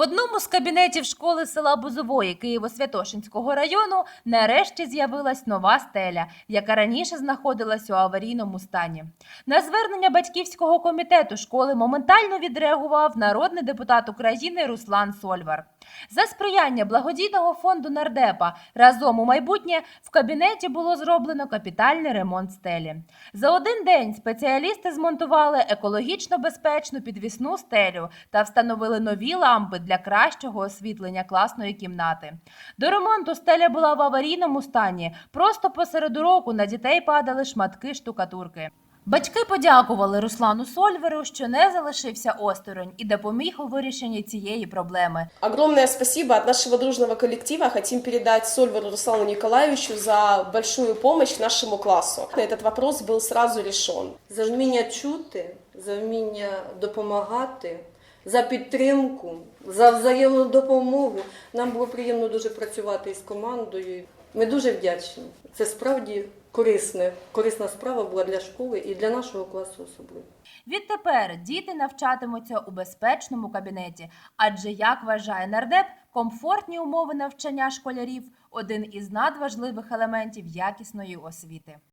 В одному з кабінетів школи села Бузової Києво-Святошинського району нарешті з'явилась нова стеля, яка раніше знаходилась у аварійному стані. На звернення батьківського комітету школи моментально відреагував народний депутат України Руслан Сольвар. За сприяння благодійного фонду нардепа разом у майбутнє в кабінеті було зроблено капітальний ремонт стелі. За один день спеціалісти змонтували екологічно безпечну підвісну стелю та встановили нові лампи для кращого освітлення класної кімнати. До ремонту стеля була в аварійному стані. Просто посеред уроку на дітей падали шматки штукатурки. Батьки подякували Руслану Сольверу, що не залишився осторонь і допоміг у вирішенні цієї проблеми. Огромное спасибо от нашего дружного коллектива. Хотим передать Сольвару Руслану Николаевичу за большую помощь нашему классу. Этот вопрос был сразу решен. за вміння чути, за вміння допомагати, за підтримку, за взаємну допомогу. Нам було приємно дуже працювати із командою. Ми дуже вдячні. Це справді корисне, корисна справа була для школи і для нашого класу особливо. Відтепер діти навчатимуться у безпечному кабінеті, адже, як вважає нардеп, комфортні умови навчання школярів один із надважливих елементів якісної освіти.